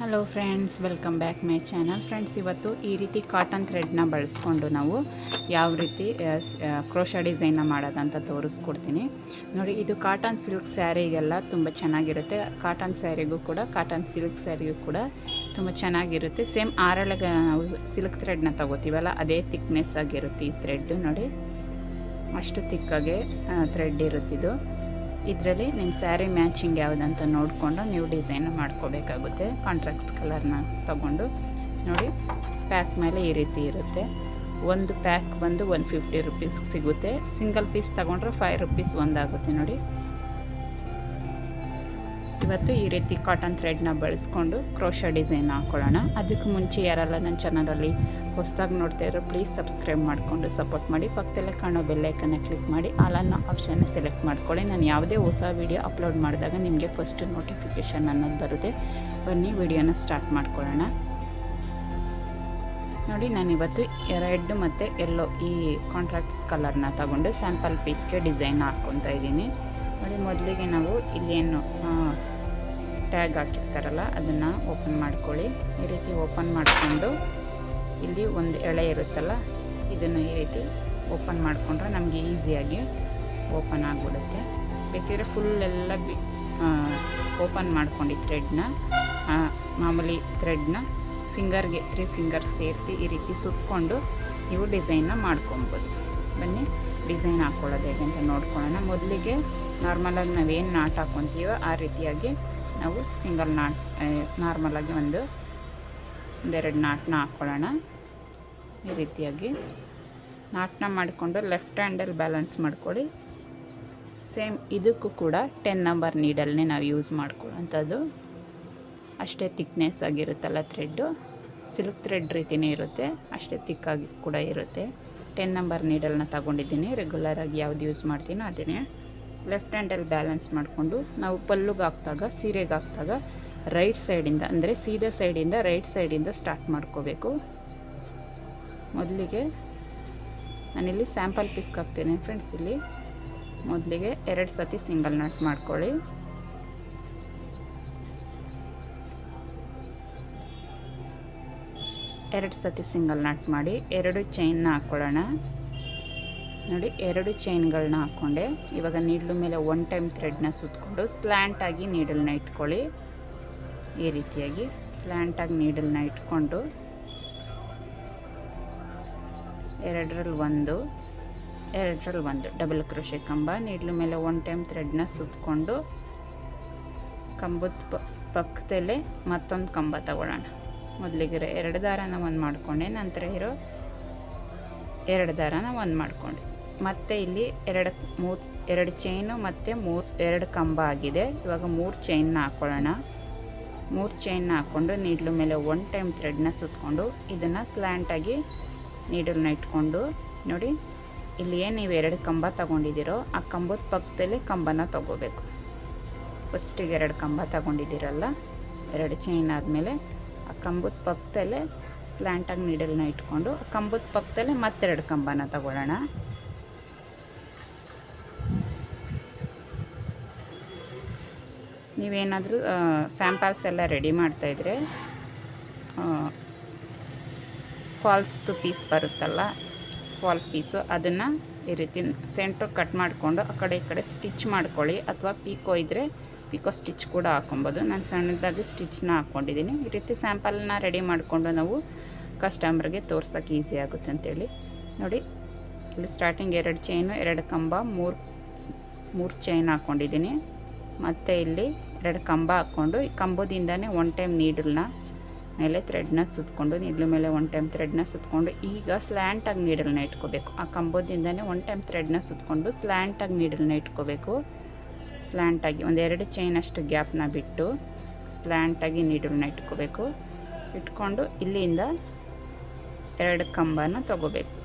Hello friends welcome back my channel friends ಇವತ್ತು ಈ ರೀತಿ ಕಾಟನ್ ಥ್ರೆಡ್ನ ಬಳಸ್ಕೊಂಡು ನಾವು ಯಾವ ರೀತಿ ಕ್ರೋಶ ಡಿಸೈನ್ನ ಮಾಡೋದಂತ ತೋರಿಸ್ಕೊಡ್ತೀನಿ. ನೋಡಿ, ಇದು ಕಾಟನ್ ಸಿಲ್ಕ್ ಸ್ಯಾರಿಗೆಲ್ಲ ತುಂಬ ಚೆನ್ನಾಗಿರುತ್ತೆ. ಕಾಟನ್ ಸ್ಯಾರಿಗೂ ಕೂಡ ಕಾಟನ್ ಸಿಲ್ಕ್ ಸ್ಯಾರಿಗೂ ಕೂಡ ತುಂಬ ಚೆನ್ನಾಗಿರುತ್ತೆ. ಸೇಮ್ ಆರಳಗೆ ನಾವು ಸಿಲ್ಕ್ ಥ್ರೆಡ್ನ ತೊಗೋತೀವಲ್ಲ, ಅದೇ ಥಿಕ್ನೆಸ್ ಆಗಿರುತ್ತೆ ಈ ಥ್ರೆಡ್ ನೋಡಿ. ಅಷ್ಟು ತಿಕ್ಕಾಗೆ ಥ್ರೆಡ್ ಇರುತ್ತಿದ್ದು ಇದರಲ್ಲಿ ನಿಮ್ಮ ಸ್ಯಾರಿ ಮ್ಯಾಚಿಂಗ್ ಯಾವುದಂತ ನೋಡಿಕೊಂಡು ನೀವು ಡಿಸೈನ್ ಮಾಡ್ಕೋಬೇಕಾಗುತ್ತೆ. ಕಾಂಟ್ರಾಕ್ಟ್ ಕಲರ್ನ ತಗೊಂಡು ನೋಡಿ, ಪ್ಯಾಕ್ ಮೇಲೆ ಈ ರೀತಿ ಇರುತ್ತೆ. ಒಂದು ಪ್ಯಾಕ್ ಬಂದು ಒನ್ ಫಿಫ್ಟಿ ರುಪೀಸ್ ಸಿಗುತ್ತೆ. ಸಿಂಗಲ್ ಪೀಸ್ ತಗೊಂಡ್ರೆ ಫೈವ್ ರುಪೀಸ್ ಒಂದಾಗುತ್ತೆ ನೋಡಿ. ಇವತ್ತು ಈ ರೀತಿ ಕಾಟನ್ ಥ್ರೆಡ್ನ ಬಳಸ್ಕೊಂಡು ಕ್ರೋಶ ಡಿಸೈನ್ ಹಾಕ್ಕೊಳ್ಳೋಣ ಅದಕ್ಕೆ ಮುಂಚೆ ಯಾರೆಲ್ಲ ನನ್ನ ಚಾನಲಲ್ಲಿ ಹೊಸದಾಗಿ ನೋಡ್ತಾ ಇರೋ ಪ್ಲೀಸ್ ಸಬ್ಸ್ಕ್ರೈಬ್ ಮಾಡಿಕೊಂಡು ಸಪೋರ್ಟ್ ಮಾಡಿ. ಪಕ್ಕದಲ್ಲೇ ಕಾಣೋ ಬೆಲ್ಲೈಕನ್ನ ಕ್ಲಿಕ್ ಮಾಡಿ. ಆಲನ್ನ ಆಪ್ಷನ್ನ ಸೆಲೆಕ್ಟ್ ಮಾಡ್ಕೊಳ್ಳಿ. ನಾನು ಯಾವುದೇ ಹೊಸ ವೀಡಿಯೋ ಅಪ್ಲೋಡ್ ಮಾಡಿದಾಗ ನಿಮಗೆ ಫಸ್ಟ್ ನೋಟಿಫಿಕೇಷನ್ ಅನ್ನೋದು ಬರುತ್ತೆ. ಬನ್ನಿ ವಿಡಿಯೋನ ಸ್ಟಾರ್ಟ್ ಮಾಡ್ಕೊಳ್ಳೋಣ. ನೋಡಿ ನಾನಿವತ್ತು ರೆಡ್ ಮತ್ತು ಎಲ್ಲೋ ಈ ಕಾಂಟ್ರಾಕ್ಟ್ಸ್ ಕಲರ್ನ ತಗೊಂಡು ಸ್ಯಾಂಪಲ್ ಪೀಸ್ಗೆ ಡಿಸೈನ್ ಹಾಕ್ಕೊತಾ ಇದ್ದೀನಿ. ನೋಡಿ, ಮೊದಲಿಗೆ ನಾವು ಇಲ್ಲೇನು ಟ್ಯಾಗ್ ಹಾಕಿರ್ತಾರಲ್ಲ, ಅದನ್ನು ಓಪನ್ ಮಾಡ್ಕೊಳ್ಳಿ. ಈ ರೀತಿ ಓಪನ್ ಮಾಡಿಕೊಂಡು, ಇಲ್ಲಿ ಒಂದು ಎಳೆ ಇರುತ್ತಲ್ಲ, ಇದನ್ನು ಈ ರೀತಿ ಓಪನ್ ಮಾಡಿಕೊಂಡ್ರೆ ನಮಗೆ ಈಸಿಯಾಗಿ ಓಪನ್ ಆಗಿಬಿಡುತ್ತೆ. ಬೇಕಿದ್ರೆ ಫುಲ್ ಎಲ್ಲ ಬಿ ಓಪನ್ ಮಾಡ್ಕೊಂಡು ಥ್ರೆಡ್ನ ಮಾಮೂಲಿ ಥ್ರೆಡ್ನ ಫಿಂಗರ್ಗೆ ತ್ರೀ ಫಿಂಗರ್ ಸೇರಿಸಿ ಈ ರೀತಿ ಸುತ್ತಕೊಂಡು ನೀವು ಡಿಸೈನ್ನ ಮಾಡ್ಕೊಬೋದು. ಬನ್ನಿ ಡಿಸೈನ್ ಹಾಕ್ಕೊಳ್ಳೋದು ಹೇಗೆ ಅಂತ ನೋಡ್ಕೊಳ್ಳೋಣ. ಮೊದಲಿಗೆ ನಾರ್ಮಲಾಗಿ ನಾವೇನು ನಾಟ್ ಹಾಕ್ಕೊತೀವೋ ಆ ರೀತಿಯಾಗಿ ನಾವು ಸಿಂಗಲ್ ನಾಟ್ ನಾರ್ಮಲಾಗಿ ಒಂದು ಒಂದೆರಡು ನಾಟನ್ನ ಹಾಕ್ಕೊಳ್ಳೋಣ ಈ ರೀತಿಯಾಗಿ ನಾಟನ್ನ ಮಾಡಿಕೊಂಡು ಲೆಫ್ಟ್ ಹ್ಯಾಂಡಲ್ಲಿ ಬ್ಯಾಲೆನ್ಸ್ ಮಾಡ್ಕೊಳ್ಳಿ. ಸೇಮ್ ಇದಕ್ಕೂ ಕೂಡ ಟೆನ್ ನಂಬರ್ ನೀಡಲ್ನೇ ನಾವು ಯೂಸ್ ಮಾಡ್ಕೊಳ್ಳೋಂಥದ್ದು ಅಷ್ಟೇ ತಿಕ್ನೆಸ್ ಆಗಿರುತ್ತಲ್ಲ ಥ್ರೆಡ್ಡು ಸಿಲ್ಕ್ ಥ್ರೆಡ್ ರೀತಿಯೇ ಇರುತ್ತೆ, ಅಷ್ಟೇ ತಿಕ್ಕಾಗಿ ಕೂಡ ಇರುತ್ತೆ. ಟೆನ್ ನಂಬರ್ ನೀಡಲ್ನ ತಗೊಂಡಿದ್ದೀನಿ ರೆಗ್ಯುಲರಾಗಿ ಯಾವ್ದು ಯೂಸ್ ಮಾಡ್ತೀನೋ ಅದನ್ನೇ. ಲೆಫ್ಟ್ ಹ್ಯಾಂಡಲ್ಲಿ ಬ್ಯಾಲೆನ್ಸ್ ಮಾಡಿಕೊಂಡು ನಾವು ಪಲ್ಲುಗೆ ಹಾಕ್ದಾಗ ಸೀರೆಗೆ ಹಾಕ್ದಾಗ ರೈಟ್ ಸೈಡಿಂದ ಅಂದರೆ ಸೀದಾ ಸೈಡಿಂದ ರೈಟ್ ಸೈಡಿಂದ ಸ್ಟಾರ್ಟ್ ಮಾಡ್ಕೋಬೇಕು. ಮೊದಲಿಗೆ ನಾನಿಲ್ಲಿ ಸ್ಯಾಂಪಲ್ ಪೀಸ್ಗೆ ಹಾಕ್ತೀನಿ ಫ್ರೆಂಡ್ಸ್ ಇಲ್ಲಿ. ಮೊದಲಿಗೆ ಎರಡು ಸತಿ ಸಿಂಗಲ್ ನಟ್ ಮಾಡ್ಕೊಳ್ಳಿ. ಎರಡು ಸತಿ ಸಿಂಗಲ್ ನಟ್ ಮಾಡಿ, ಎರಡು ಚೈನ್ನ ಹಾಕ್ಕೊಳ್ಳೋಣ ನೋಡಿ, ಎರಡು ಚೈನ್ಗಳನ್ನ ಹಾಕ್ಕೊಂಡೆ. ಇವಾಗ ನೀಡ್ಲು ಮೇಲೆ ಒನ್ ಟೈಮ್ ಥ್ರೆಡ್ನ ಸುತ್ತಕೊಂಡು ಸ್ಲ್ಯಾಂಟಾಗಿ ನೀಡಲ್ನ ಇಟ್ಕೊಳ್ಳಿ. ಈ ರೀತಿಯಾಗಿ ಸ್ಲ್ಯಾಂಟಾಗಿ ನೀಡಲ್ನ ಇಟ್ಕೊಂಡು ಎರಡರಲ್ಲಿ ಒಂದು ಎರಡರಲ್ಲಿ ಒಂದು ಡಬಲ್ ಕ್ರೋಶೆ ಕಂಬ. ನೀಡ್ಲು ಮೇಲೆ ಒನ್ ಟೈಮ್ ಥ್ರೆಡ್ನ ಸುತ್ತಕೊಂಡು ಕಂಬದ ಪಕ್ಕದಲ್ಲೇ ಮತ್ತೊಂದು ಕಂಬ ತಗೊಳ್ಳೋಣ. ಮೊದಲಿಗೆ ಎರಡು ದಾರನ ಒಂದು ಮಾಡಿಕೊಂಡೆ, ನಂತರ ಇರೋ ಎರಡು ದಾರನ ಒಂದು ಮಾಡಿಕೊಂಡೆ. ಮತ್ತು ಇಲ್ಲಿ ಎರಡು ಮೂರು ಎರಡು ಚೈನು ಮತ್ತು ಮೂರು ಎರಡು ಕಂಬ ಆಗಿದೆ. ಇವಾಗ ಮೂರು ಚೈನ್ನ ಹಾಕ್ಕೊಳ್ಳೋಣ ಮೂರು ಚೈನ್ನ ಹಾಕ್ಕೊಂಡು ನೀಡ್ಲು ಮೇಲೆ ಒನ್ ಟೈಮ್ ಥ್ರೆಡ್ನ ಸುತ್ತಕೊಂಡು ಇದನ್ನು ಸ್ಲ್ಯಾಂಟಾಗಿ ನೀಡಲ್ನ ಇಟ್ಕೊಂಡು ನೋಡಿ, ಇಲ್ಲಿ ಏನು ನೀವು ಎರಡು ಕಂಬ ತಗೊಂಡಿದ್ದೀರೋ ಆ ಕಂಬದ ಪಕ್ಕದಲ್ಲಿ ಕಂಬನ ತೊಗೋಬೇಕು. ಫಸ್ಟಿಗೆ ಎರಡು ಕಂಬ ತಗೊಂಡಿದ್ದೀರಲ್ಲ, ಎರಡು ಚೈನ್ ಆದಮೇಲೆ ಆ ಕಂಬದ ಪಕ್ಕದಲ್ಲೇ ಸ್ಲ್ಯಾಂಟಾಗಿ ನೀಡಲ್ನ ಇಟ್ಕೊಂಡು ಕಂಬದ ಪಕ್ಕದಲ್ಲೇ ಮತ್ತೆರಡು ಕಂಬನ ತಗೊಳ್ಳೋಣ. ನೀವೇನಾದರೂ ಸ್ಯಾಂಪಲ್ಸ್ ಎಲ್ಲ ರೆಡಿ ಮಾಡ್ತಾಯಿದ್ರೆ ಫಾಲ್ಸ್ದು ಪೀಸ್ ಬರುತ್ತಲ್ಲ ಫಾಲ್ ಪೀಸು ಅದನ್ನು ಈ ರೀತಿ ಸೆಂಟ್ರ್ ಕಟ್ ಮಾಡಿಕೊಂಡು ಆ ಕಡೆ ಈ ಕಡೆ ಸ್ಟಿಚ್ ಮಾಡ್ಕೊಳ್ಳಿ. ಅಥವಾ ಪೀಕೋ ಇದ್ದರೆ ಪಿಕೋ ಸ್ಟಿಚ್ ಕೂಡ ಹಾಕೊಬೋದು. ನಾನು ಸಣ್ಣದಾಗಿ ಸ್ಟಿಚ್ನ ಹಾಕ್ಕೊಂಡಿದ್ದೀನಿ ಈ ರೀತಿ ಸ್ಯಾಂಪಲ್ನ ರೆಡಿ ಮಾಡಿಕೊಂಡು ನಾವು ಕಸ್ಟಮರ್ಗೆ ತೋರ್ಸೋಕ್ಕೆ ಈಸಿ ಆಗುತ್ತೆ ಅಂತೇಳಿ. ನೋಡಿ, ಇಲ್ಲಿ ಸ್ಟಾರ್ಟಿಂಗ್ ಎರಡು ಚೈನು ಎರಡು ಕಂಬ, ಮೂರು ಮೂರು ಚೈನ್ ಹಾಕ್ಕೊಂಡಿದ್ದೀನಿ ಮತ್ತು ಇಲ್ಲಿ ಎರಡು ಕಂಬ ಹಾಕ್ಕೊಂಡು ಈ ಕಂಬದಿಂದನೇ ಒನ್ ಟೈಮ್ ನೀಡಲ್ನ ಮೇಲೆ ಥ್ರೆಡ್ನ ಸುತ್ತಕೊಂಡು ನೀಡ್ಲ ಮೇಲೆ ಒನ್ ಟೈಮ್ ಥ್ರೆಡ್ನ ಸುತ್ತಕೊಂಡು ಈಗ ಸ್ಲ್ಯಾಂಟಾಗಿ ನೀಡಲ್ನ ಇಟ್ಕೋಬೇಕು. ಆ ಕಂಬದಿಂದನೇ ಒನ್ ಟೈಮ್ ಥ್ರೆಡ್ನ ಸುತ್ತಕೊಂಡು ಸ್ಲ್ಯಾಂಟಾಗಿ ನೀಡಲ್ನ ಇಟ್ಕೋಬೇಕು. ಸ್ಲ್ಯಾಂಟಾಗಿ ಒಂದೆರಡು ಚೈನ್ ಅಷ್ಟು ಗ್ಯಾಪ್ನ ಬಿಟ್ಟು ಸ್ಲ್ಯಾಂಟಾಗಿ ನೀಡಲ್ನ ಇಟ್ಕೋಬೇಕು. ಇಟ್ಕೊಂಡು ಇಲ್ಲಿಂದ ಎರಡು ಕಂಬನ ತಗೋಬೇಕು.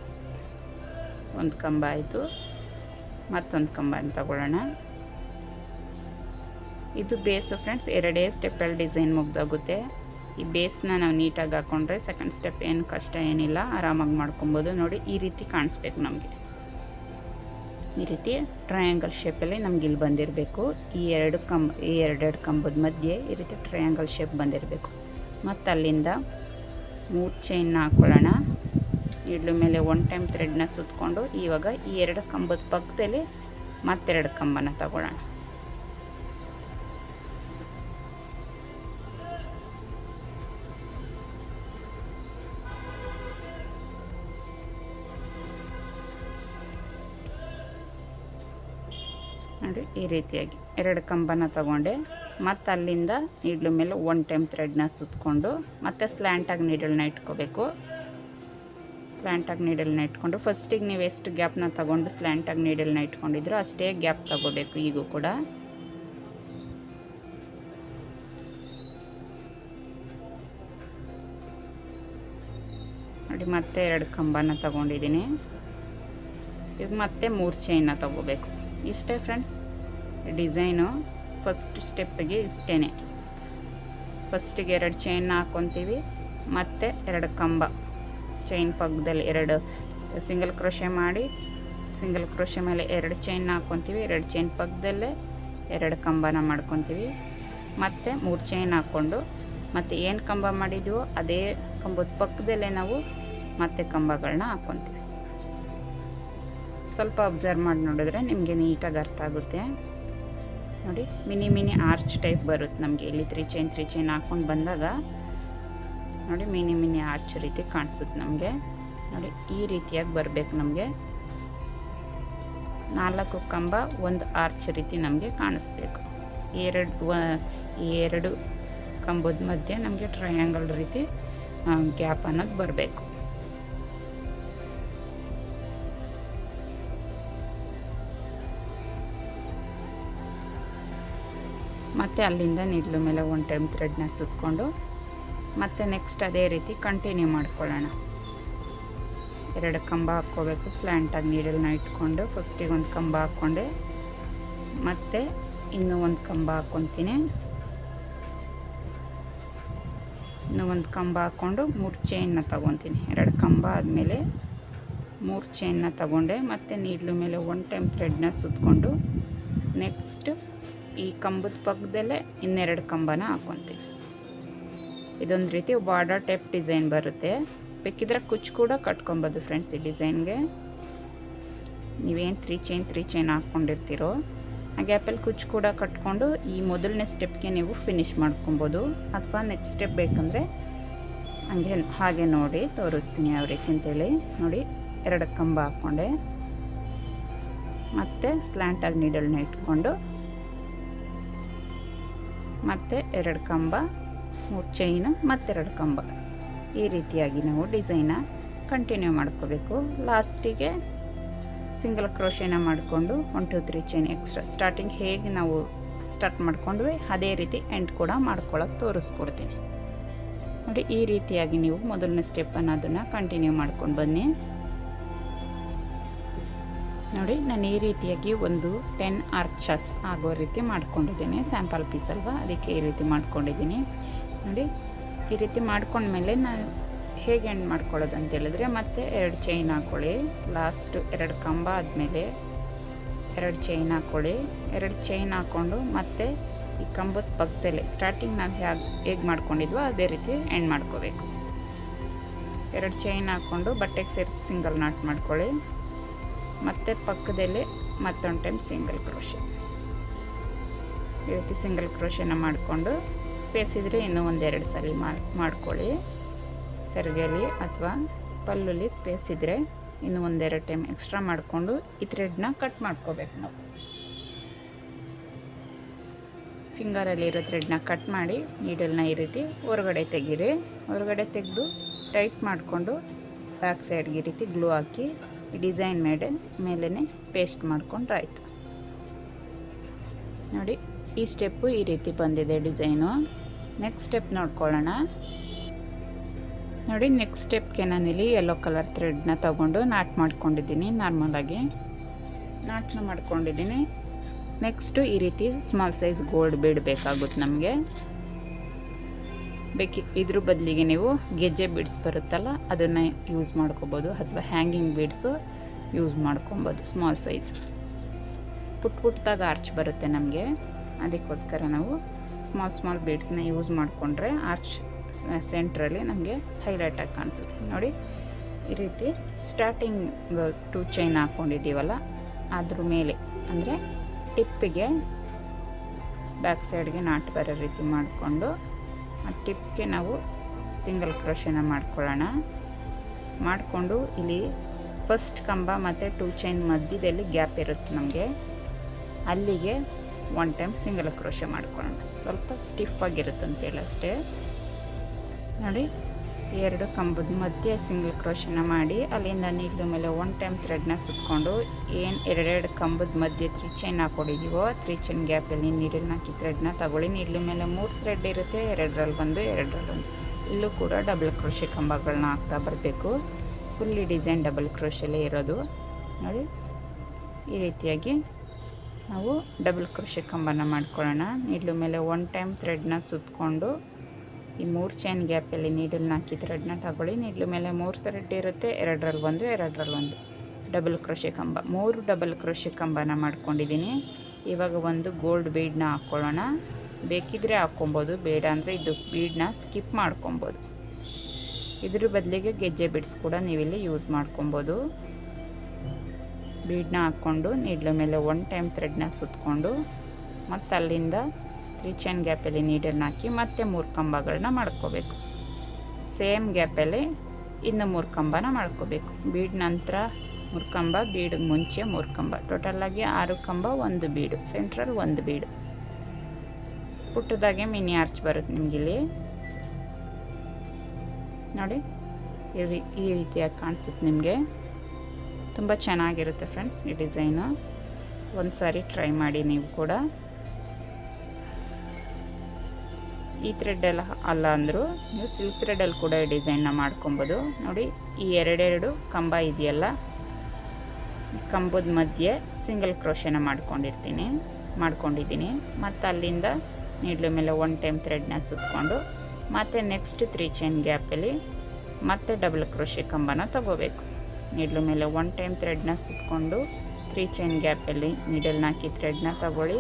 ಒಂದು ಕಂಬ ಆಯಿತು. ಮತ್ತೊಂದು ಕಂಬನ ತಗೊಳ್ಳೋಣ. ಇದು ಬೇಸು ಫ್ರೆಂಡ್ಸ್, ಎರಡೇ ಸ್ಟೆಪ್ಪಲ್ಲಿ ಡಿಸೈನ್ ಮುಗ್ದೋಗುತ್ತೆ. ಈ ಬೇಸ್ನ ನಾವು ನೀಟಾಗಿ ಹಾಕ್ಕೊಂಡ್ರೆ ಸೆಕೆಂಡ್ ಸ್ಟೆಪ್ ಏನು ಕಷ್ಟ ಏನಿಲ್ಲ, ಆರಾಮಾಗಿ ಮಾಡ್ಕೊಬೋದು. ನೋಡಿ, ಈ ರೀತಿ ಕಾಣಿಸ್ಬೇಕು ನಮಗೆ. ಈ ರೀತಿ ಟ್ರಯಾಂಗಲ್ ಶೇಪಲ್ಲಿ ನಮ್ಗೆ ಇಲ್ಲಿ ಬಂದಿರಬೇಕು. ಈ ಎರಡು ಕಂಬ ಈ ಎರಡೆರಡು ಕಂಬದ ಮಧ್ಯೆ ಈ ರೀತಿ ಟ್ರಯಾಂಗಲ್ ಶೇಪ್ ಬಂದಿರಬೇಕು. ಮತ್ತು ಅಲ್ಲಿಂದ ಮೂರು ಚೈನ್ನ ಹಾಕ್ಕೊಳ್ಳೋಣ ಇಡ್ಲು ಮೇಲೆ ಒನ್ ಟೈಮ್ ಥ್ರೆಡ್ನ ಸುತ್ತಕೊಂಡು ಇವಾಗ ಈ ಎರಡು ಕಂಬದ ಪಕ್ಕದಲ್ಲಿ ಮತ್ತೆರಡು ಕಂಬನ ತಗೊಳ್ಳೋಣ. ನೋಡಿ, ಈ ರೀತಿಯಾಗಿ ಎರಡು ಕಂಬನ ತಗೊಂಡೆ. ಮತ್ತು ಅಲ್ಲಿಂದ ನೀಡ್ಲು ಮೇಲೆ ಒನ್ ಟೈಮ್ ಥ್ರೆಡ್ನ ಸುತ್ತಕೊಂಡು ಮತ್ತೆ ಸ್ಲ್ಯಾಂಟಾಗಿ ನೀಡಲ್ನ ಇಟ್ಕೋಬೇಕು. ಸ್ಲ್ಯಾಂಟಾಗಿ ನೀಡಲ್ನ ಇಟ್ಕೊಂಡು ಫಸ್ಟಿಗೆ ನೀವು ಎಷ್ಟು ಗ್ಯಾಪ್ನ ತಗೊಂಡು ಸ್ಲ್ಯಾಂಟಾಗಿ ನೀಡಲ್ನ ಇಟ್ಕೊಂಡಿದ್ರು ಅಷ್ಟೇ ಗ್ಯಾಪ್ ತಗೋಬೇಕು ಈಗೂ ಕೂಡ. ನೋಡಿ, ಮತ್ತೆ ಎರಡು ಕಂಬನ ತಗೊಂಡಿದ್ದೀನಿ. ಈಗ ಮತ್ತೆ ಮೂರು ಚೈನ್ನ ತಗೋಬೇಕು. ಇಷ್ಟೇ ಫ್ರೆಂಡ್ಸ್ ಡಿಸೈನು ಫಸ್ಟ್ ಸ್ಟೆಪ್ಪಿಗೆ ಇಷ್ಟೇ ಫಸ್ಟಿಗೆ ಎರಡು ಚೈನ್ ಹಾಕ್ಕೊತೀವಿ ಮತ್ತು ಎರಡು ಕಂಬ. ಚೈನ್ ಪಕ್ಕದಲ್ಲಿ ಎರಡು ಸಿಂಗಲ್ ಕ್ರೋಶೆ ಮಾಡಿ ಸಿಂಗಲ್ ಕ್ರೋಶೆ ಮೇಲೆ ಎರಡು ಚೈನ್ ಹಾಕ್ಕೊತೀವಿ ಎರಡು ಚೈನ್ ಪಕ್ಕದಲ್ಲೇ ಎರಡು ಕಂಬನ ಮಾಡ್ಕೊತೀವಿ. ಮತ್ತು ಮೂರು ಚೈನ್ ಹಾಕ್ಕೊಂಡು ಮತ್ತು ಏನು ಕಂಬ ಮಾಡಿದ್ವೋ ಅದೇ ಕಂಬದ ಪಕ್ಕದಲ್ಲೇ ನಾವು ಮತ್ತೆ ಕಂಬಗಳನ್ನ ಹಾಕ್ಕೊತೀವಿ ಸ್ವಲ್ಪ ಅಬ್ಸರ್ವ್ ಮಾಡಿ ನೋಡಿದ್ರೆ ನಿಮಗೆ ನೀಟಾಗಿ ಅರ್ಥ ಆಗುತ್ತೆ. ನೋಡಿ ಮಿನಿ ಮಿನಿ ಆರ್ಚ್ ಟೈಪ್ ಬರುತ್ತೆ ನಮಗೆ. ಇಲ್ಲಿ ತ್ರೀ ಚೈನ್ ತ್ರೀ ಚೈನ್ ಹಾಕ್ಕೊಂಡು ಬಂದಾಗ ನೋಡಿ ಮಿನಿ ಮಿನಿ ಆರ್ಚ್ ರೀತಿ ಕಾಣಿಸುತ್ತೆ ನಮಗೆ. ನೋಡಿ, ಈ ರೀತಿಯಾಗಿ ಬರಬೇಕು ನಮಗೆ. ನಾಲ್ಕು ಕಂಬ ಒಂದು ಆರ್ಚ್ ರೀತಿ ನಮಗೆ ಕಾಣಿಸ್ಬೇಕು. ಎರಡು ಎರಡು ಕಂಬದ ಮಧ್ಯೆ ನಮಗೆ ಟ್ರಯಾಂಗಲ್ ರೀತಿ ಗ್ಯಾಪ್ ಅನ್ನೋದು ಬರಬೇಕು. ಮತ್ತು ಅಲ್ಲಿಂದ ನಿಡ್ಲು ಮೇಲೆ ಒನ್ ಟೈಮ್ ಥ್ರೆಡ್ನ ಸುತ್ತಕೊಂಡು ಮತ್ತು ನೆಕ್ಸ್ಟ್ ಅದೇ ರೀತಿ ಕಂಟಿನ್ಯೂ ಮಾಡ್ಕೊಳ್ಳೋಣ. ಎರಡು ಕಂಬ ಹಾಕ್ಕೋಬೇಕು ಸ್ಲ್ಯಾಂಟಾಗಿ ನೀಡಲ್ನ ಇಟ್ಕೊಂಡು ಫಸ್ಟಿಗೆ ಒಂದು ಕಂಬ ಹಾಕ್ಕೊಂಡೆ. ಮತ್ತು ಇನ್ನೂ ಒಂದು ಕಂಬ ಹಾಕ್ಕೊತೀನಿ. ಇನ್ನೂ ಒಂದು ಕಂಬ ಹಾಕ್ಕೊಂಡು ಮೂರು ಚೈನ್ನ ತಗೊತೀನಿ. ಎರಡು ಕಂಬ ಆದಮೇಲೆ ಮೂರು ಚೈನ್ನ ತಗೊಂಡೆ. ಮತ್ತು ನೀಡ್ಲು ಮೇಲೆ ಒನ್ ಟೈಮ್ ಥ್ರೆಡ್ನ ಸುತ್ತಕೊಂಡು ನೆಕ್ಸ್ಟ್ ಈ ಕಂಬದ ಪಕ್ಕದಲ್ಲೇ ಇನ್ನೆರಡು ಕಂಬನ ಹಾಕ್ಕೊತೀನಿ ಇದೊಂದು ರೀತಿ ಬಾರ್ಡರ್ ಟೈಪ್ ಡಿಸೈನ್ ಬರುತ್ತೆ. ಬೇಕಿದ್ರೆ ಕುಚ್ಚು ಕೂಡ ಕಟ್ಕೊಬೋದು ಫ್ರೆಂಡ್ಸ್ ಈ ಡಿಸೈನ್ಗೆ. ನೀವೇನು ತ್ರೀ ಚೈನ್ ತ್ರೀ ಚೈನ್ ಹಾಕ್ಕೊಂಡಿರ್ತೀರೋ, ಆ ಗ್ಯಾಪಲ್ಲಿ ಕುಚ್ಚು ಕೂಡ ಕಟ್ಕೊಂಡು ಈ ಮೊದಲನೇ ಸ್ಟೆಪ್ಗೆ ನೀವು ಫಿನಿಶ್ ಮಾಡ್ಕೊಬೋದು. ಅಥವಾ ನೆಕ್ಸ್ಟ್ ಸ್ಟೆಪ್ ಬೇಕಂದರೆ ಹಂಗೆ, ಹಾಗೆ ನೋಡಿ, ತೋರಿಸ್ತೀನಿ ಯಾವ ರೀತಿ ಅಂತೇಳಿ. ನೋಡಿ, ಎರಡು ಕಂಬ ಹಾಕ್ಕೊಂಡೆ ಮತ್ತು ಸ್ಲ್ಯಾಂಟಾಗಿ ನೀಡಲ್ನ ಇಟ್ಕೊಂಡು ಮತ್ತು ಎರಡು ಕಂಬ, ಮೂರು ಚೈನು ಮತ್ತೆರಡು ಕಂಬ. ಈ ರೀತಿಯಾಗಿ ನಾವು ಡಿಸೈನ ಕಂಟಿನ್ಯೂ ಮಾಡ್ಕೋಬೇಕು. ಲಾಸ್ಟಿಗೆ ಸಿಂಗಲ್ ಕ್ರೋಶೇನ ಮಾಡಿಕೊಂಡು one two three chain extra starting ಹೇಗೆ ನಾವು ಸ್ಟಾರ್ಟ್ ಮಾಡ್ಕೊಂಡ್ವಿ, ಅದೇ ರೀತಿ ಎಂಡ್ ಕೂಡ ಮಾಡ್ಕೊಳ್ಳೋಕೆ ತೋರಿಸ್ಕೊಡ್ತೀನಿ. ನೋಡಿ, ಈ ರೀತಿಯಾಗಿ ನೀವು ಮೊದಲನೇ ಸ್ಟೆಪ್ಪನ್ನು ಅದನ್ನು ಕಂಟಿನ್ಯೂ ಮಾಡ್ಕೊಂಡು ಬನ್ನಿ. ನೋಡಿ, ನಾನು ಈ ರೀತಿಯಾಗಿ ಒಂದು ಟೆನ್ ಆರ್ಚಸ್ ಆಗೋ ರೀತಿ ಮಾಡ್ಕೊಂಡಿದ್ದೀನಿ ಸ್ಯಾಂಪಲ್ ಪೀಸ್ ಅಲ್ವಾ? ಅದಕ್ಕೆ ಈ ರೀತಿ ಮಾಡ್ಕೊಂಡಿದ್ದೀನಿ. ನೋಡಿ, ಈ ರೀತಿ ಮಾಡ್ಕೊಂಡ್ಮೇಲೆ ನಾನು ಹೇಗೆ ಎಂಡ್ ಮಾಡ್ಕೊಳ್ಳೋದು ಅಂತ ಹೇಳಿದ್ರೆ, ಮತ್ತೆ ಎರಡು ಚೈನ್ ಹಾಕ್ಕೊಳ್ಳಿ ಲಾಸ್ಟು ಎರಡು ಕಂಬ ಆದಮೇಲೆ ಎರಡು ಚೈನ್ ಹಾಕ್ಕೊಳ್ಳಿ ಎರಡು ಚೈನ್ ಹಾಕ್ಕೊಂಡು ಮತ್ತೆ ಈ ಕಂಬದ ಪಕ್ಕದಲ್ಲಿ ಸ್ಟಾರ್ಟಿಂಗ್ ನಾವು ಹೇಗೆ ಹೇಗೆ ಮಾಡ್ಕೊಂಡಿದ್ವೋ ಅದೇ ರೀತಿ ಎಂಡ್ ಮಾಡ್ಕೋಬೇಕು. ಎರಡು ಚೈನ್ ಹಾಕ್ಕೊಂಡು ಬಟ್ಟೆಗೆ ಸೇರಿಸಿ ಸಿಂಗಲ್ ನಾಟ್ ಮಾಡ್ಕೊಳ್ಳಿ. ಮತ್ತು ಪಕ್ಕದಲ್ಲಿ ಮತ್ತೊಂದು ಟೈಮ್ ಸಿಂಗಲ್ ಕ್ರೋಶೆ ಈ ರೀತಿ ಸಿಂಗಲ್ ಕ್ರೋಶೆನ ಮಾಡಿಕೊಂಡು ಸ್ಪೇಸ್ ಇದ್ದರೆ ಇನ್ನೂ ಒಂದೆರಡು ಸಲ ಮಾಡ್ಕೊಳ್ಳಿ. ಸರಿಗೆಯಲ್ಲಿ ಅಥವಾ ಪಲ್ಲುಲಿ ಸ್ಪೇಸ್ ಇದ್ದರೆ ಇನ್ನೂ ಒಂದೆರಡು ಟೈಮ್ ಎಕ್ಸ್ಟ್ರಾ ಮಾಡಿಕೊಂಡು ಈ ಥ್ರೆಡ್ನ ಕಟ್ ಮಾಡ್ಕೋಬೇಕು ನಾವು. ಫಿಂಗರಲ್ಲಿರೋ ಥ್ರೆಡ್ನ ಕಟ್ ಮಾಡಿ ನೀಡಲ್ನ ಈ ರೀತಿ ಹೊರಗಡೆ ತೆಗೀರಿ. ಹೊರಗಡೆ ತೆಗೆದು ಟೈಟ್ ಮಾಡಿಕೊಂಡು ಬ್ಯಾಕ್ ಸೈಡ್ಗೆ ಈ ರೀತಿ ಗ್ಲೂ ಹಾಕಿ ಡಿಸೈನ್ ಮೇಲೆ ಮೇಲೇ ಪೇಸ್ಟ್ ಮಾಡಿಕೊಂಡ್ರೆ ಆಯಿತು ನೋಡಿ, ಈ ಸ್ಟೆಪ್ಪು ಈ ರೀತಿ ಬಂದಿದೆ ಡಿಸೈನು. ನೆಕ್ಸ್ಟ್ ಸ್ಟೆಪ್ ನೋಡ್ಕೊಳ್ಳೋಣ. ನೋಡಿ, ನೆಕ್ಸ್ಟ್ ಸ್ಟೆಪ್ಗೆ ನಾನಿಲ್ಲಿ ಯೆಲ್ಲೋ ಕಲರ್ ಥ್ರೆಡ್ನ ತೊಗೊಂಡು ನಾಟ್ ಮಾಡ್ಕೊಂಡಿದ್ದೀನಿ ನಾರ್ಮಲಾಗಿ ನಾಟ್ನ ಮಾಡ್ಕೊಂಡಿದ್ದೀನಿ. ನೆಕ್ಸ್ಟು ಈ ರೀತಿ ಸ್ಮಾಲ್ ಸೈಜ್ ಗೋಲ್ಡ್ ಬೀಡ್ ಬೇಕಾಗುತ್ತೆ ನಮಗೆ. ಬೇಕಿ ಇದ್ರ ಬದಲಿಗೆ ನೀವು ಗೆಜ್ಜೆ ಬೀಡ್ಸ್ ಬರುತ್ತಲ್ಲ, ಅದನ್ನು ಯೂಸ್ ಮಾಡ್ಕೊಬೋದು ಅಥವಾ ಹ್ಯಾಂಗಿಂಗ್ ಬೀಡ್ಸು ಯೂಸ್ ಮಾಡ್ಕೊಬೋದು ಸ್ಮಾಲ್ ಸೈಜ್ ಪುಟ್ ಪುಟ್ಟದಾಗ ಆರ್ಚ್ ಬರುತ್ತೆ ನಮಗೆ. ಅದಕ್ಕೋಸ್ಕರ ನಾವು ಸ್ಮಾಲ್ ಸ್ಮಾಲ್ ಬೀಡ್ಸ್ನ ಯೂಸ್ ಮಾಡಿಕೊಂಡ್ರೆ ಆರ್ಚ್ ಸೆಂಟ್ರಲ್ಲಿ ನಮಗೆ ಹೈಲೈಟಾಗಿ ಕಾಣಿಸುತ್ತೆ. ನೋಡಿ, ಈ ರೀತಿ ಸ್ಟಾರ್ಟಿಂಗ್ ಟು ಚೈನ್ ಹಾಕ್ಕೊಂಡಿದ್ದೀವಲ್ಲ ಅದ್ರ ಮೇಲೆ ಅಂದರೆ ಟಿಪ್ಪಿಗೆ ಬ್ಯಾಕ್ ಸೈಡ್ಗೆ ನಾಟ್ ಬರೋ ರೀತಿ ಮಾಡಿಕೊಂಡು ಟಿಪ್ಗೆ ನಾವು ಸಿಂಗಲ್ ಕ್ರೋಶನ ಮಾಡ್ಕೊಳ್ಳೋಣ. ಮಾಡಿಕೊಂಡು ಇಲ್ಲಿ ಫಸ್ಟ್ ಕಂಬ ಮತ್ತು ಟೂ ಚೈನ್ ಮಧ್ಯದಲ್ಲಿ ಗ್ಯಾಪ್ ಇರುತ್ತೆ ನಮಗೆ. ಅಲ್ಲಿಗೆ ಒನ್ ಟೈಮ್ ಸಿಂಗಲ್ ಕ್ರೋಶ ಮಾಡ್ಕೊಳ್ಳೋಣ. ಸ್ವಲ್ಪ ಸ್ಟಿಫ್ ಆಗಿರುತ್ತೆ ಅಂತೇಳಿ ಅಷ್ಟೇ ನೋಡಿ. ಎರಡು ಕಂಬದ ಮಧ್ಯೆ ಸಿಂಗಲ್ ಕ್ರೋಶನ ಮಾಡಿ, ಅಲ್ಲಿಂದ ನೀಡ್ಲು ಮೇಲೆ ಒನ್ ಟೈಮ್ ಥ್ರೆಡ್ನ ಸುತ್ತಕೊಂಡು ಏನು ಎರಡೆರಡು ಕಂಬದ ಮಧ್ಯೆ ತ್ರೀ ಚೈನ್ ಹಾಕೊಂಡಿದ್ದೀವೋ ತ್ರೀ ಚೈನ್ ಗ್ಯಾಪಲ್ಲಿ ನೀಡಲ್ನ ಹಾಕಿ ಥ್ರೆಡ್ನ ತಗೊಳ್ಳಿ. ನೀಡ್ಲು ಮೇಲೆ ಮೂರು ಥ್ರೆಡ್ ಇರುತ್ತೆ ಎರಡರಲ್ಲಿ ಬಂದು ಎರಡರಲ್ಲಿ ಒಂದು ಇಲ್ಲೂ ಕೂಡ ಡಬಲ್ ಕ್ರೋಶೆ ಕಂಬಗಳನ್ನ ಹಾಕ್ತಾ ಬರಬೇಕು. ಫುಲ್ಲಿ ಡಿಸೈನ್ ಡಬಲ್ ಕ್ರೋಶಲ್ಲೇ ಇರೋದು. ನೋಡಿ, ಈ ರೀತಿಯಾಗಿ ನಾವು ಡಬಲ್ ಕ್ರೋಶೆ ಕಂಬನ ಮಾಡ್ಕೊಳ್ಳೋಣ. ನೀಡ್ಲು ಮೇಲೆ ಒನ್ ಟೈಮ್ ಥ್ರೆಡ್ನ ಸುತ್ತಕೊಂಡು ಈ ಮೂರು ಚೈನ್ ಗ್ಯಾಪಲ್ಲಿ ನೀಡಲ್ನ ಹಾಕಿ ಥ್ರೆಡ್ನ ತಗೊಳ್ಳಿ ನೀಡ್ಲ ಮೇಲೆ ಮೂರು ಥ್ರೆಡ್ ಇರುತ್ತೆ ಎರಡರಲ್ಲಿ ಒಂದು ಎರಡರಲ್ಲಿ ಒಂದು. ಡಬಲ್ ಕ್ರೋಶೆ ಕಂಬ. ಮೂರು ಡಬಲ್ ಕ್ರೋಶೆ ಕಂಬನ ಮಾಡ್ಕೊಂಡಿದ್ದೀನಿ. ಇವಾಗ ಒಂದು ಗೋಲ್ಡ್ ಬೀಡ್ನ ಹಾಕ್ಕೊಳ್ಳೋಣ ಬೇಕಿದ್ರೆ ಹಾಕ್ಕೊಬೋದು, ಬೇಡ ಅಂದರೆ ಇದು ಬೀಡನ್ನ ಸ್ಕಿಪ್ ಮಾಡ್ಕೊಬೋದು. ಇದ್ರ ಬದಲಿಗೆ ಗೆಜ್ಜೆ ಬಿಡ್ಸ್ ಕೂಡ ನೀವಿಲ್ಲಿ ಯೂಸ್ ಮಾಡ್ಕೊಬೋದು. ಬೀಡನ್ನ ಹಾಕ್ಕೊಂಡು ನೀಡ್ಲ ಮೇಲೆ ಒನ್ ಟೈಮ್ ಥ್ರೆಡ್ನ ಸುತ್ತಕೊಂಡು ಮತ್ತು ಅಲ್ಲಿಂದ ತ್ರೀ ಚೈನ್ ಗ್ಯಾಪಲ್ಲಿ ನೀಡಲ್ನ ಹಾಕಿ ಮತ್ತೆ ಮೂರು ಕಂಬಗಳನ್ನ ಮಾಡ್ಕೋಬೇಕು. ಸೇಮ್ ಗ್ಯಾಪಲ್ಲಿ ಇನ್ನು ಮೂರು ಕಂಬನ ಮಾಡ್ಕೋಬೇಕು. ಬೀಡ್ ನಂತರ ಮೂರು ಕಂಬ ಬೀಡಿಗೆ ಮುಂಚೆ ಮೂರು ಕಂಬ. ಟೋಟಲಾಗಿ ಆರು ಕಂಬ, ಒಂದು ಬೀಡು. ಸೆಂಟ್ರಲ್ ಒಂದು ಬೀಡು. ಪುಟ್ಟದಾಗೆ ಮಿನಿ ಆರ್ಚ್ ಬರುತ್ತೆ ನಿಮಗಿಲ್ಲಿ. ನೋಡಿ, ಈ ರೀತಿಯಾಗಿ ಕಾಣಿಸುತ್ತೆ ನಿಮಗೆ. ತುಂಬ ಚೆನ್ನಾಗಿರುತ್ತೆ ಫ್ರೆಂಡ್ಸ್ ಈ ಡಿಸೈನು. ಒಂದು ಸಾರಿ ಟ್ರೈ ಮಾಡಿ ನೀವು ಕೂಡ. ಈ ಥ್ರೆಡ್ಡೆಲ್ಲ ಅಲ್ಲ ಅಂದರೂ ನೀವು ಸಿಲ್ಕ್ ಥ್ರೆಡಲ್ಲಿ ಕೂಡ ಡಿಸೈನ್ನ ಮಾಡ್ಕೊಬೋದು. ನೋಡಿ, ಈ ಎರಡೆರಡು ಕಂಬ ಇದೆಯಲ್ಲ ಕಂಬದ ಮಧ್ಯೆ ಸಿಂಗಲ್ ಕ್ರೋಶನ ಮಾಡ್ಕೊಂಡಿರ್ತೀನಿ, ಮಾಡ್ಕೊಂಡಿದ್ದೀನಿ. ಮತ್ತು ಅಲ್ಲಿಂದ ನೀಡ್ಲ ಮೇಲೆ ಒನ್ ಟೈಮ್ ಥ್ರೆಡ್ನ ಸುತ್ತಕೊಂಡು ಮತ್ತು ನೆಕ್ಸ್ಟ್ ತ್ರೀ ಚೈನ್ ಗ್ಯಾಪಲ್ಲಿ ಮತ್ತೆ ಡಬಲ್ ಕ್ರೋಶೆ ಕಂಬನ ತಗೋಬೇಕು. ನೀಡ್ಲ ಮೇಲೆ ಒನ್ ಟೈಮ್ ಥ್ರೆಡ್ನ ಸುತ್ತಕೊಂಡು ತ್ರೀ ಚೈನ್ ಗ್ಯಾಪಲ್ಲಿ ನೀಡಲ್ನ ಹಾಕಿ ಥ್ರೆಡ್ನ ತಗೊಳ್ಳಿ.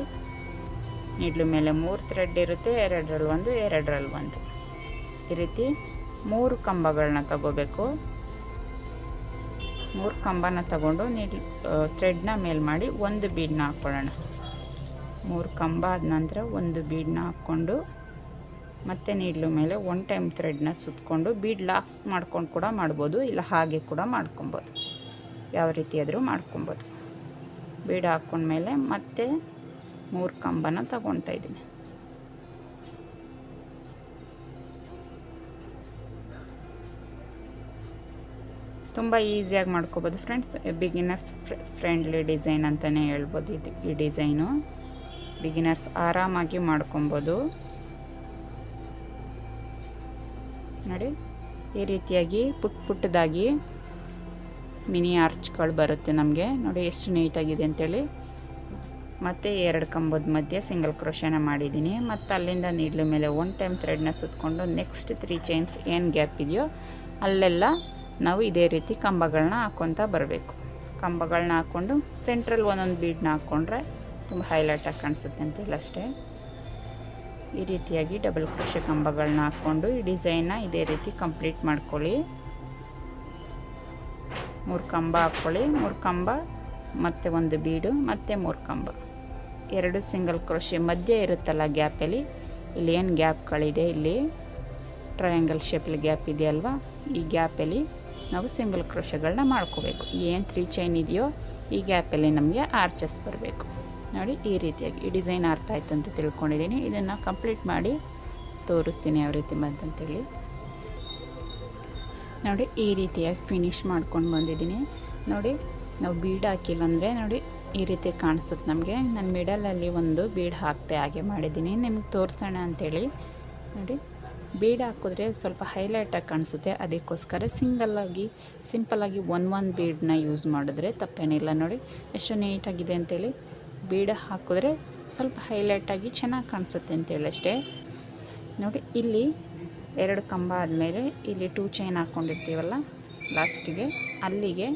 ನೀಡ್ಲ ಮೇಲೆ ಮೂರು ಥ್ರೆಡ್ ಇರುತ್ತೆ, ಎರಡರಲ್ಲಿ ಒಂದು ಎರಡರಲ್ಲಿ ಒಂದು. ಈ ರೀತಿ ಮೂರು ಕಂಬಗಳನ್ನ ತಗೋಬೇಕು. ಮೂರು ಕಂಬನ ತಗೊಂಡು ನೀಡ್ಲ್ ಥ್ರೆಡ್ನ ಮೇಲೆ ಮಾಡಿ ಒಂದು ಬೀಡನ್ನ ಹಾಕ್ಕೊಳ್ಳೋಣ ಮೂರು ಕಂಬ ಆದ ನಂತರ ಒಂದು ಬೀಡನ್ನ ಹಾಕ್ಕೊಂಡು ಮತ್ತೆ ನೀಡ್ಲು ಮೇಲೆ ಒನ್ ಟೈಮ್ ಥ್ರೆಡ್ನ ಸುತ್ತಕೊಂಡು ಬೀಡ್ ಲಾಕ್ ಮಾಡ್ಕೊಂಡು ಕೂಡ ಮಾಡ್ಬೋದು, ಇಲ್ಲ ಹಾಗೆ ಕೂಡ ಮಾಡ್ಕೊಬೋದು. ಯಾವ ರೀತಿಯಾದರೂ ಮಾಡ್ಕೊಬೋದು. ಬೀಡ್ ಹಾಕ್ಕೊಂಡ್ಮೇಲೆ ಮತ್ತೆ ಮೂರು ಕಂಬನ ತಗೊಳ್ತಾ ಇದ್ದೀನಿ. ತುಂಬ ಈಸಿಯಾಗಿ ಮಾಡ್ಕೋಬೋದು ಫ್ರೆಂಡ್ಸ್. ಬಿಗಿನರ್ಸ್ ಫ್ರೆಂಡ್ಲಿ ಡಿಸೈನ್ ಅಂತಲೇ ಹೇಳ್ಬೋದು ಇದು, ಈ ಡಿಸೈನು. ಬಿಗಿನರ್ಸ್ ಆರಾಮಾಗಿ ಮಾಡ್ಕೊಬೋದು. ನೋಡಿ, ಈ ರೀತಿಯಾಗಿ ಪುಟ್ ಪುಟ್ಟದಾಗಿ ಮಿನಿ ಆರ್ಚ್ಗಳು ಬರುತ್ತೆ ನಮಗೆ. ನೋಡಿ, ಎಷ್ಟು ನೀಟಾಗಿದೆ ಅಂತೇಳಿ. ಮತ್ತು ಎರಡು ಕಂಬದ ಮಧ್ಯೆ ಸಿಂಗಲ್ ಕ್ರೋಶನ ಮಾಡಿದ್ದೀನಿ. ಮತ್ತು ಅಲ್ಲಿಂದ ನೀಡ್ಲ ಮೇಲೆ ಒನ್ ಟೈಮ್ ಥ್ರೆಡ್ನ ಸುತ್ತಕೊಂಡು ನೆಕ್ಸ್ಟ್ ತ್ರೀ ಚೈನ್ಸ್ ಏನು ಗ್ಯಾಪ್ ಇದೆಯೋ ಅಲ್ಲೆಲ್ಲ ನಾವು ಇದೇ ರೀತಿ ಕಂಬಗಳನ್ನ ಹಾಕ್ಕೊತ ಬರಬೇಕು. ಕಂಬಗಳನ್ನ ಹಾಕ್ಕೊಂಡು ಸೆಂಟ್ರಲ್ಲಿ ಒಂದೊಂದು ಬೀಡನ್ನ ಹಾಕ್ಕೊಂಡ್ರೆ ತುಂಬ ಹೈಲೈಟಾಗಿ ಕಾಣಿಸುತ್ತೆ ಅಂತೇಳಿ ಅಷ್ಟೇ. ಈ ರೀತಿಯಾಗಿ ಡಬಲ್ ಕ್ರೋಶೆ ಕಂಬಗಳನ್ನ ಹಾಕ್ಕೊಂಡು ಈ ಡಿಸೈನ್ನ ಇದೇ ರೀತಿ ಕಂಪ್ಲೀಟ್ ಮಾಡ್ಕೊಳ್ಳಿ. ಮೂರು ಕಂಬ ಹಾಕ್ಕೊಳ್ಳಿ ಮೂರು ಕಂಬ, ಮತ್ತು ಒಂದು ಬೀಡು ಮತ್ತು ಮೂರು ಕಂಬ. ಎರಡು ಸಿಂಗಲ್ ಕ್ರೋಶೆ ಮಧ್ಯೆ ಇರುತ್ತಲ್ಲ ಗ್ಯಾಪಲ್ಲಿ ಇಲ್ಲಿ ಏನು ಗ್ಯಾಪ್ಗಳಿದೆ ಇಲ್ಲಿ? ಟ್ರಯಾಂಗಲ್ ಶೇಪಲ್ಲಿ ಗ್ಯಾಪ್ ಇದೆಯಲ್ವಾ ಈ ಗ್ಯಾಪಲ್ಲಿ ನಾವು ಸಿಂಗಲ್ ಕ್ರೋಶಗಳನ್ನ ಮಾಡ್ಕೋಬೇಕು. ಏನು ತ್ರೀ ಚೈನ್ ಇದೆಯೋ, ಈ ಗ್ಯಾಪಲ್ಲಿ ನಮಗೆ ಆರ್ಚಸ್ ಬರಬೇಕು. ನೋಡಿ, ಈ ರೀತಿಯಾಗಿ. ಈ ಡಿಸೈನ್ ಅರ್ಥ ಆಯಿತು ಅಂತ ತಿಳ್ಕೊಂಡಿದ್ದೀನಿ. ಇದನ್ನು ಕಂಪ್ಲೀಟ್ ಮಾಡಿ ತೋರಿಸ್ತೀನಿ ಯಾವ ರೀತಿ ಬಂತಂತೇಳಿ. ನೋಡಿ, ಈ ರೀತಿಯಾಗಿ ಫಿನಿಶ್ ಮಾಡ್ಕೊಂಡು ಬಂದಿದ್ದೀನಿ. ನೋಡಿ, ನಾವು ಬೀಡ್ ಹಾಕಿಲ್ಲ ಅಂದರೆ ನೋಡಿ ಈ ರೀತಿ ಕಾಣಿಸುತ್ತೆ ನಮಗೆ. ನಾನು ಮಿಡಲಲ್ಲಿ ಒಂದು ಬೀಡ್ ಹಾಕ್ತೆ ಹಾಗೆ ಮಾಡಿದ್ದೀನಿ. ನಿಮ್ಗೆ ತೋರಿಸೋಣ ಅಂಥೇಳಿ ನೋಡಿ, ಬೀಡ್ ಹಾಕಿದ್ರೆ ಸ್ವಲ್ಪ ಹೈಲೈಟಾಗಿ ಕಾಣಿಸುತ್ತೆ. ಅದಕ್ಕೋಸ್ಕರ ಸಿಂಗಲ್ಲಾಗಿ ಸಿಂಪಲ್ಲಾಗಿ ಒನ್ ಒನ್ ಬೀಡನ್ನ ಯೂಸ್ ಮಾಡಿದ್ರೆ ತಪ್ಪೇನಿಲ್ಲ. ನೋಡಿ, ಎಷ್ಟು ನೀಟಾಗಿದೆ ಅಂತೇಳಿ. ಬೀಡ ಹಾಕಿದ್ರೆ ಸ್ವಲ್ಪ ಹೈಲೈಟಾಗಿ ಚೆನ್ನಾಗಿ ಕಾಣಿಸುತ್ತೆ ಅಂತೇಳಿ ಅಷ್ಟೇ. ನೋಡಿ, ಇಲ್ಲಿ ಎರಡು ಕಂಬ ಆದಮೇಲೆ ಇಲ್ಲಿ ಟೂ ಚೈನ್ ಹಾಕ್ಕೊಂಡಿರ್ತೀವಲ್ಲ ಲಾಸ್ಟಿಗೆ ಅಲ್ಲಿಗೆ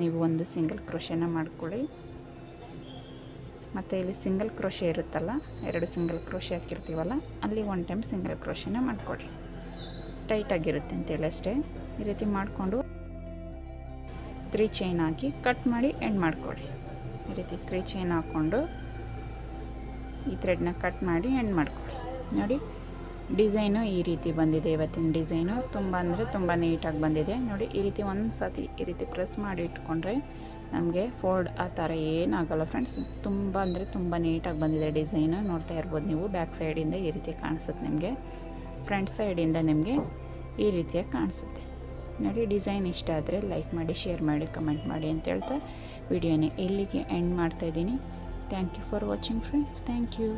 ನೀವು ಒಂದು ಸಿಂಗಲ್ ಕ್ರೋಶನ ಮಾಡ್ಕೊಳ್ಳಿ. ಮತ್ತು ಇಲ್ಲಿ ಸಿಂಗಲ್ ಕ್ರೋಶೆ ಇರುತ್ತಲ್ಲ, ಎರಡು ಸಿಂಗಲ್ ಕ್ರೋಶೆ ಹಾಕಿರ್ತೀವಲ್ಲ, ಅಲ್ಲಿ ಒನ್ ಟೈಮ್ ಸಿಂಗಲ್ ಕ್ರೋಶೆನ ಮಾಡಿಕೊಡಿ. ಟೈಟಾಗಿರುತ್ತೆ ಅಂತೇಳಿ ಅಷ್ಟೇ. ಈ ರೀತಿ ಮಾಡಿಕೊಂಡು ತ್ರೀ ಚೈನ್ ಹಾಕಿ ಕಟ್ ಮಾಡಿ ಎಂಡ್ ಮಾಡಿಕೊಡಿ. ಈ ರೀತಿ ತ್ರೀ ಚೈನ್ ಹಾಕ್ಕೊಂಡು ಈ ಥ್ರೆಡ್ನ ಕಟ್ ಮಾಡಿ ಎಂಡ್ ಮಾಡ್ಕೊಳ್ಳಿ ನೋಡಿ ಡಿಸೈನು ಈ ರೀತಿ ಬಂದಿದೆ ಇವತ್ತಿನ ಡಿಸೈನು ತುಂಬ ಅಂದರೆ ತುಂಬ ನೀಟಾಗಿ ಬಂದಿದೆ. ನೋಡಿ, ಈ ರೀತಿ ಒಂದು ಸತಿ ಈ ರೀತಿ ಪ್ರೆಸ್ ಮಾಡಿ ಇಟ್ಕೊಂಡ್ರೆ ನಮಗೆ ಫೋಲ್ಡ್ ಆ ಥರ ಏನಾಗಲ್ಲ ಫ್ರೆಂಡ್ಸ್ ತುಂಬ ಅಂದರೆ ತುಂಬ ನೀಟಾಗಿ ಬಂದಿದೆ ಡಿಸೈನು ನೋಡ್ತಾ ಇರ್ಬೋದು ನೀವು. ಬ್ಯಾಕ್ ಸೈಡಿಂದ ಈ ರೀತಿ ಕಾಣಿಸುತ್ತೆ ನಿಮಗೆ. ಫ್ರಂಟ್ ಸೈಡಿಂದ ನಿಮಗೆ ಈ ರೀತಿಯಾಗಿ ಕಾಣಿಸುತ್ತೆ. ನೋಡಿ ಡಿಸೈನ್ ಇಷ್ಟ ಆದರೆ ಲೈಕ್ ಮಾಡಿ ಶೇರ್ ಮಾಡಿ ಕಮೆಂಟ್ ಮಾಡಿ ಅಂತ ಹೇಳ್ತಾ ವಿಡಿಯೋನೇ ಇಲ್ಲಿಗೆ ಎಂಡ್ ಮಾಡ್ತಾಯಿದ್ದೀನಿ thank you for watching friends thank you